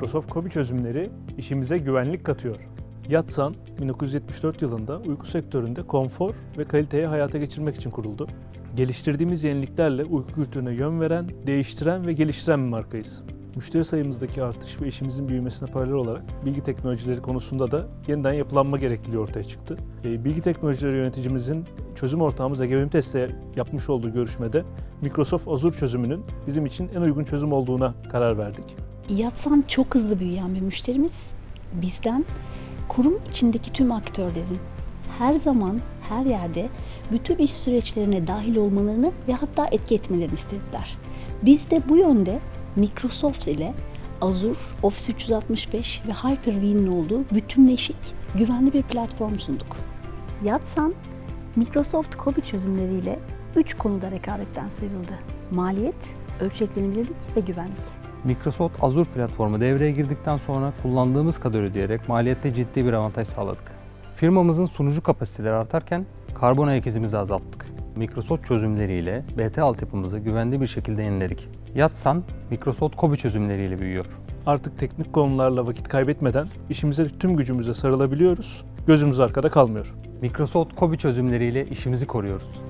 Microsoft Kobi çözümleri işimize güvenlik katıyor. Yatsan 1974 yılında uyku sektöründe konfor ve kaliteyi hayata geçirmek için kuruldu. Geliştirdiğimiz yeniliklerle uyku kültürüne yön veren, değiştiren ve geliştiren bir markayız. Müşteri sayımızdaki artış ve işimizin büyümesine paralel olarak bilgi teknolojileri konusunda da yeniden yapılanma gerekliliği ortaya çıktı. E, Bilgi teknolojileri yöneticimizin çözüm ortağımız Ege Test'e yapmış olduğu görüşmede Microsoft Azure çözümünün bizim için en uygun çözüm olduğuna karar verdik. Yatsan çok hızlı büyüyen bir müşterimiz. Bizden kurum içindeki tüm aktörlerin her zaman, her yerde bütün iş süreçlerine dahil olmalarını ve hatta etki etmelerini istediler. Biz de bu yönde Microsoft ile Azure, Office 365 ve Hyper-V'nin olduğu bütünleşik, güvenli bir platform sunduk. Yatsan, Microsoft Kobi çözümleriyle 3 konuda rekabetten sıyrıldı. Maliyet, ölçeklenebilirlik ve güvenlik. Microsoft Azure platformu devreye girdikten sonra kullandığımız kadar ödeyerek maliyette ciddi bir avantaj sağladık. Firmamızın sunucu kapasiteleri artarken karbon ayak izimizi azalttık. Microsoft çözümleriyle BT altyapımızı güvenli bir şekilde yeniledik. Yatsan, Microsoft Kobi çözümleriyle büyüyor. Artık teknik konularla vakit kaybetmeden işimize tüm gücümüze sarılabiliyoruz. Gözümüz arkada kalmıyor. Microsoft Kobi çözümleriyle işimizi koruyoruz.